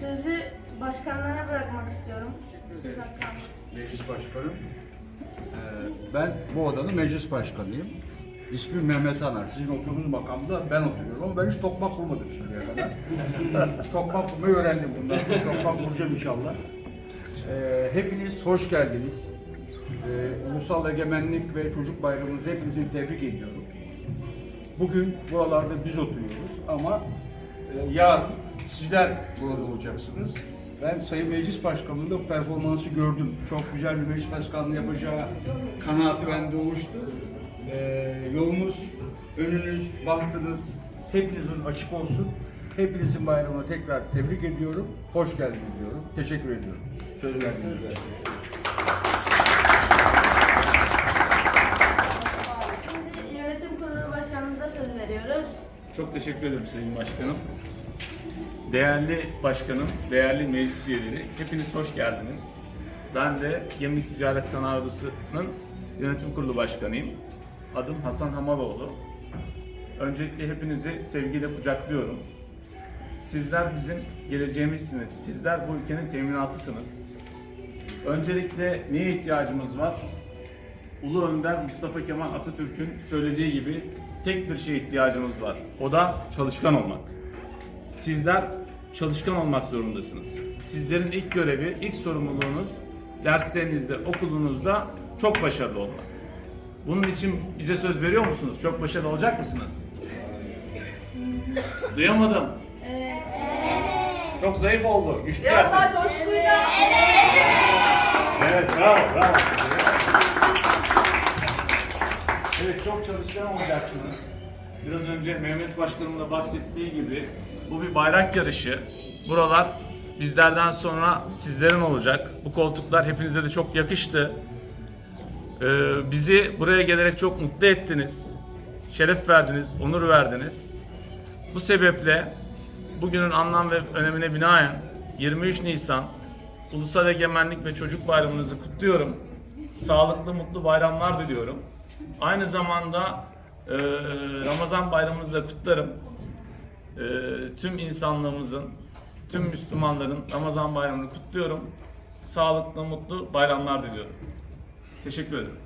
Sözü başkanlara bırakmak istiyorum. Meclis Başkanım. Ee, ben bu odanın meclis başkanıyım. İsmim Mehmet Anar. Sizin oturduğunuz makamda ben oturuyorum ama ben hiç tokmak vurmadım şimdiye kadar. tokmak vurmayı öğrendim bundan. Tokmak vuracağım inşallah. Ee, hepiniz hoş geldiniz. Ee, Ulusal Egemenlik ve Çocuk Bayramınızı hepinizi tebrik ediyorum. Bugün buralarda biz oturuyoruz ama e, yarın sizler burada olacaksınız. Ben Sayın Meclis Başkanı'nın da bu performansı gördüm. Çok güzel bir meclis başkanlığı yapacağı kanaati bende oluştu. E, yolunuz, önünüz, bahtınız hepinizin açık olsun. Hepinizin bayramını tekrar tebrik ediyorum. Hoş geldiniz diyorum. Teşekkür ediyorum. Söz verdiğiniz için. Şimdi yönetim kurulu başkanımıza söz veriyoruz. Çok teşekkür ederim Sayın Başkanım. Değerli başkanım, değerli meclis üyeleri, hepiniz hoş geldiniz. Ben de Gemlik Ticaret Sanayi Odası'nın yönetim kurulu başkanıyım. Adım Hasan Hamaloğlu. Öncelikle hepinizi sevgiyle kucaklıyorum. Sizler bizim geleceğimizsiniz. Sizler bu ülkenin teminatısınız. Öncelikle neye ihtiyacımız var? Ulu Önder Mustafa Kemal Atatürk'ün söylediği gibi tek bir şeye ihtiyacımız var. O da çalışkan olmak. Sizler çalışkan olmak zorundasınız. Sizlerin ilk görevi, ilk sorumluluğunuz derslerinizde, okulunuzda çok başarılı olmak. Bunun için bize söz veriyor musunuz? Çok başarılı olacak mısınız? Duyamadım. Evet. Çok zayıf oldu. Güçlü gelsin. Evet, bravo, bravo. Evet, çok çalışkan olacaksınız. Biraz önce Mehmet Başkanım da bahsettiği gibi bu bir bayrak yarışı. Buralar bizlerden sonra sizlerin olacak. Bu koltuklar hepinize de çok yakıştı. Ee, bizi buraya gelerek çok mutlu ettiniz. Şeref verdiniz, onur verdiniz. Bu sebeple bugünün anlam ve önemine binaen 23 Nisan Ulusal Egemenlik ve Çocuk Bayramınızı kutluyorum. Sağlıklı, mutlu bayramlar diliyorum. Aynı zamanda e, Ramazan bayramınızı da kutlarım. E, tüm insanlığımızın, tüm Müslümanların Ramazan bayramını kutluyorum. Sağlıklı, mutlu bayramlar diliyorum. Teşekkür ederim.